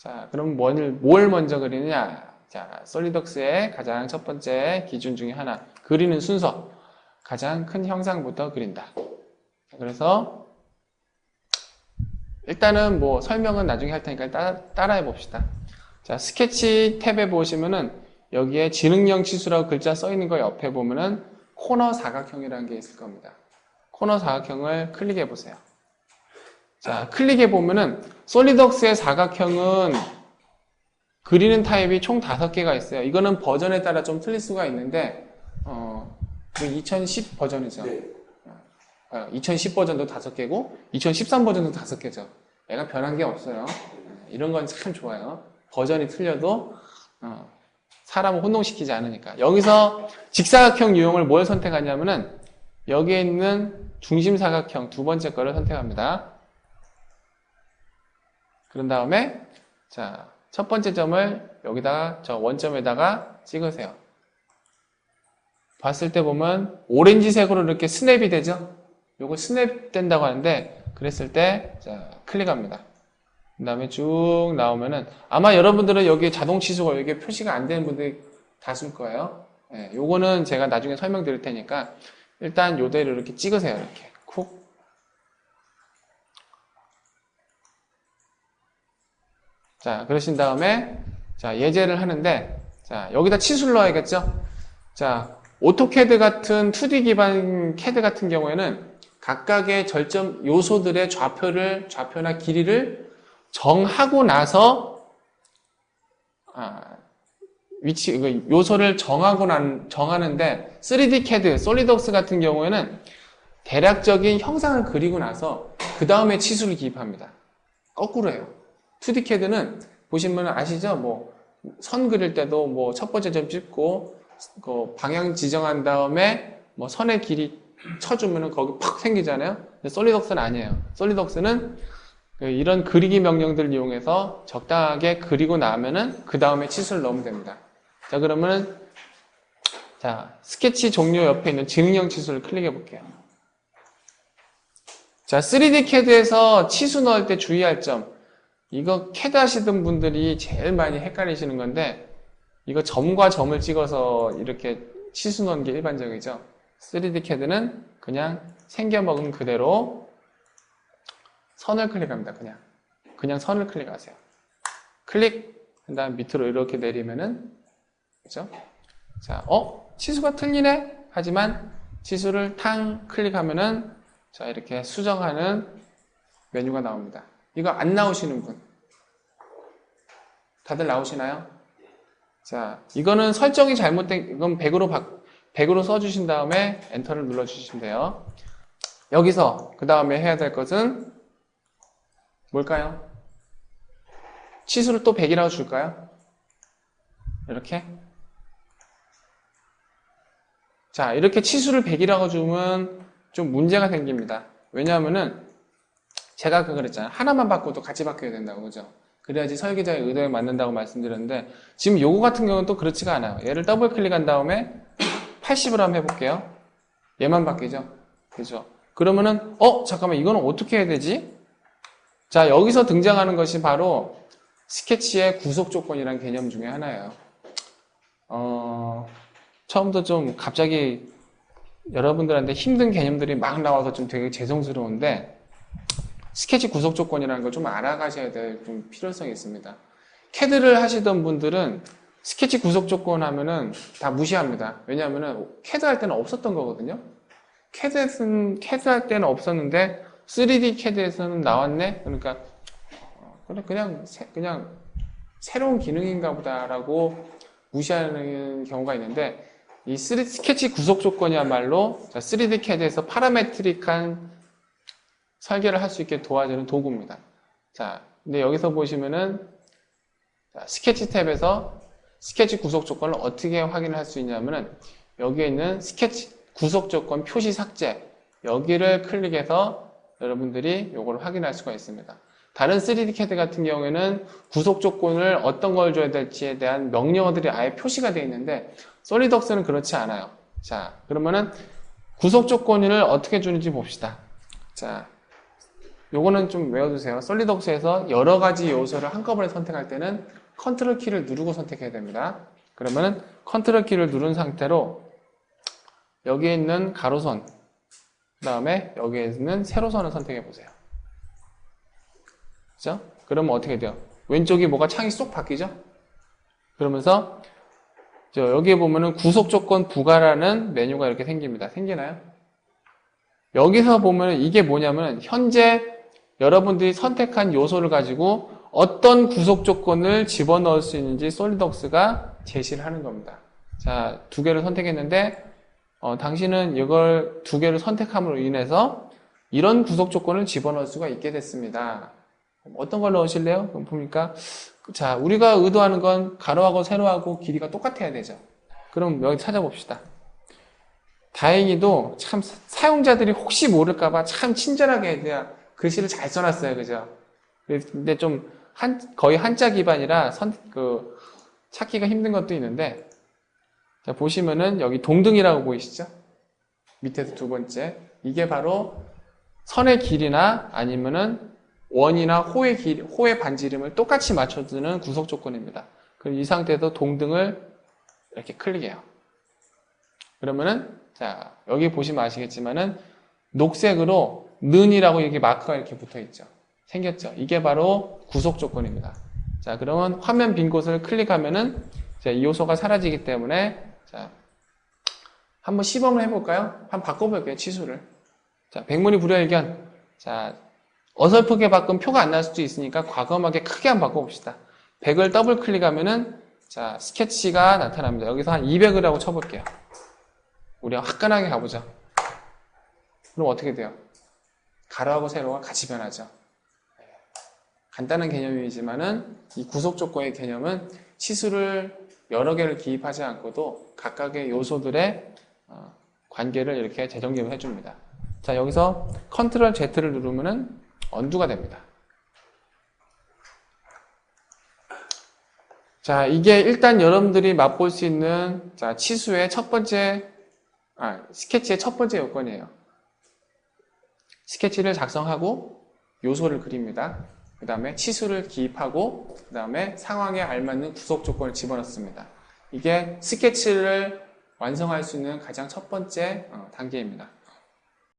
자, 그럼 뭘, 뭘 먼저 그리느냐? 자, 솔리덕스의 가장 첫 번째 기준 중에 하나. 그리는 순서. 가장 큰 형상부터 그린다. 그래서 일단은 뭐 설명은 나중에 할 테니까 따라, 따라 해 봅시다. 자, 스케치 탭에 보시면은 여기에 지능형 치수라고 글자 써 있는 거 옆에 보면은 코너 사각형이라는 게 있을 겁니다. 코너 사각형을 클릭해 보세요. 자, 클릭해 보면은 솔리덕스의 사각형은 그리는 타입이 총 다섯 개가 있어요. 이거는 버전에 따라 좀 틀릴 수가 있는데 어, 2010 버전이죠. 네. 2010 버전도 다섯 개고 2013 버전도 다섯 개죠. 얘가 변한 게 없어요. 이런 건 참 좋아요. 버전이 틀려도 어, 사람을 혼동시키지 않으니까. 여기서 직사각형 유형을 뭘 선택하냐면은 여기에 있는 중심사각형 두 번째 거를 선택합니다. 그런 다음에 자, 첫 번째 점을 여기다가 저 원점에다가 찍으세요. 봤을 때 보면 오렌지색으로 이렇게 스냅이 되죠? 요거 스냅 된다고 하는데 그랬을 때 자, 클릭합니다. 그 다음에 쭉 나오면은 아마 여러분들은 여기 자동 취소가 여기 표시가 안 되는 분들이 다수일 거예요. 예, 요거는 제가 나중에 설명드릴 테니까 일단 요대로 이렇게 찍으세요. 이렇게 쿡. 자, 그러신 다음에 자, 예제를 하는데 자, 여기다 치수를 넣어야겠죠? 자, 오토캐드 같은 2D 기반 캐드 같은 경우에는 각각의 절점 요소들의 좌표를 좌표나 길이를 정하고 나서 아, 위치 그 요소를 정하고 난 정하는데 3D 캐드, 솔리덕스 같은 경우에는 대략적인 형상을 그리고 나서 그 다음에 치수를 기입합니다. 거꾸로 해요. 2D 캐드는 보시면 아시죠? 뭐 선 그릴 때도 뭐 첫 번째 점 찍고 그 방향 지정한 다음에 뭐 선의 길이 쳐주면은 거기 팍 생기잖아요. 근데 솔리덕스는 아니에요. 솔리덕스는 그 이런 그리기 명령들을 이용해서 적당하게 그리고 나면은 그 다음에 치수를 넣으면 됩니다. 자 그러면은 자 스케치 종료 옆에 있는 지능형 치수를 클릭해 볼게요. 자 3D 캐드에서 치수 넣을 때 주의할 점 이거 캐드 하시던 분들이 제일 많이 헷갈리시는 건데 이거 점과 점을 찍어서 이렇게 치수 넣는 게 일반적이죠. 3D 캐드는 그냥 생겨먹은 그대로 선을 클릭합니다. 그냥 그냥 선을 클릭하세요. 클릭 그 다음 밑으로 이렇게 내리면은 그죠? 자, 어 치수가 틀리네. 하지만 치수를 탕 클릭하면은 자 이렇게 수정하는 메뉴가 나옵니다. 이거 안 나오시는 분 다들 나오시나요? 자, 이거는 설정이 잘못된 이건 100으로 바, 100으로 써주신 다음에 엔터를 눌러주시면 돼요. 여기서 그 다음에 해야 될 것은 뭘까요? 치수를 또 100이라고 줄까요? 이렇게 자 이렇게 치수를 100이라고 주면 좀 문제가 생깁니다. 왜냐하면은 제가 그 그랬잖아요. 하나만 바꿔도 같이 바뀌어야 된다고 그죠? 그래야지 설계자의 의도에 맞는다고 말씀드렸는데 지금 요거 같은 경우는 또 그렇지가 않아요. 얘를 더블 클릭한 다음에 80으로 한번 해볼게요. 얘만 바뀌죠? 그죠? 그러면은 어 잠깐만 이거는 어떻게 해야 되지? 자 여기서 등장하는 것이 바로 스케치의 구속 조건이라는 개념 중에 하나예요. 어, 처음부터 좀 갑자기 여러분들한테 힘든 개념들이 막 나와서 좀 되게 죄송스러운데 스케치 구속 조건이라는 걸 좀 알아가셔야 될 좀 필요성이 있습니다. 캐드를 하시던 분들은 스케치 구속 조건 하면은 다 무시합니다. 왜냐하면은 캐드 할 때는 없었던 거거든요. 캐드는 캐드 할 때는 없었는데 3D 캐드에서는 나왔네. 그러니까 어, 그냥 그냥 새로운 기능인가 보다라고 무시하는 경우가 있는데 이 3D 스케치 구속 조건이야말로 3D 캐드에서 파라메트릭한 설계를 할 수 있게 도와주는 도구입니다. 자, 근데 여기서 보시면은 자, 스케치 탭에서 스케치 구속 조건을 어떻게 확인을 할수 있냐면은 여기에 있는 스케치 구속 조건 표시 삭제 여기를 클릭해서 여러분들이 요걸 확인할 수가 있습니다. 다른 3D 캐드 같은 경우에는 구속 조건을 어떤 걸 줘야 될지에 대한 명령어들이 아예 표시가 되어 있는데 솔리덕스는 그렇지 않아요. 자, 그러면은 구속 조건을 어떻게 주는지 봅시다. 자, 요거는 좀 외워두세요. 솔리덕스에서 여러 가지 요소를 한꺼번에 선택할 때는 컨트롤 키를 누르고 선택해야 됩니다. 그러면은 컨트롤 키를 누른 상태로 여기에 있는 가로선, 그 다음에 여기에 있는 세로선을 선택해 보세요. 그죠? 그러면 어떻게 돼요? 왼쪽이 뭐가 창이 쏙 바뀌죠? 그러면서 저 여기에 보면은 구속 조건 부가라는 메뉴가 이렇게 생깁니다. 생기나요? 여기서 보면 이게 뭐냐면 현재 여러분들이 선택한 요소를 가지고 어떤 구속 조건을 집어넣을 수 있는지 솔리덕스가 제시를 하는 겁니다. 자, 두 개를 선택했는데 어, 당신은 이걸 두 개를 선택함으로 인해서 이런 구속 조건을 집어넣을 수가 있게 됐습니다. 어떤 걸 넣으실래요? 그럼 보니까 자, 우리가 의도하는 건 가로하고 세로하고 길이가 똑같아야 되죠. 그럼 여기 찾아봅시다. 다행히도 참 사용자들이 혹시 모를까봐 참 친절하게 그냥 글씨를 잘 써놨어요. 그죠? 근데 좀 한, 거의 한자 기반이라 선, 그, 찾기가 힘든 것도 있는데, 자, 보시면은 여기 동등이라고 보이시죠? 밑에서 두 번째. 이게 바로 선의 길이나 아니면은 원이나 호의 길, 호의 반지름을 똑같이 맞춰주는 구속 조건입니다. 그럼 이 상태에서 동등을 이렇게 클릭해요. 그러면은, 자, 여기 보시면 아시겠지만은, 녹색으로 는이라고 이렇게 마크가 이렇게 붙어 있죠. 생겼죠. 이게 바로 구속 조건입니다. 자, 그러면 화면 빈 곳을 클릭하면은, 자, 이 요소가 사라지기 때문에, 자, 한번 시범을 해볼까요? 한번 바꿔볼게요, 치수를. 자, 백문이 불여일견. 자, 어설프게 바꾸면 표가 안 날 수도 있으니까 과감하게 크게 한번 바꿔봅시다. 100을 더블 클릭하면은, 자, 스케치가 나타납니다. 여기서 한 200을 하고 쳐볼게요. 우리 화끈하게 가보죠. 그럼 어떻게 돼요? 가로하고 세로가 같이 변하죠. 간단한 개념이지만은 이 구속 조건의 개념은 치수를 여러 개를 기입하지 않고도 각각의 요소들의 어, 관계를 이렇게 재정립을 해줍니다. 자 여기서 컨트롤 Z를 누르면은 언두가 됩니다. 자 이게 일단 여러분들이 맛볼 수 있는 자 치수의 첫 번째 아 스케치의 첫 번째 요건이에요. 스케치를 작성하고 요소를 그립니다. 그 다음에 치수를 기입하고 그 다음에 상황에 알맞는 구속 조건을 집어넣습니다. 이게 스케치를 완성할 수 있는 가장 첫 번째 어, 단계입니다.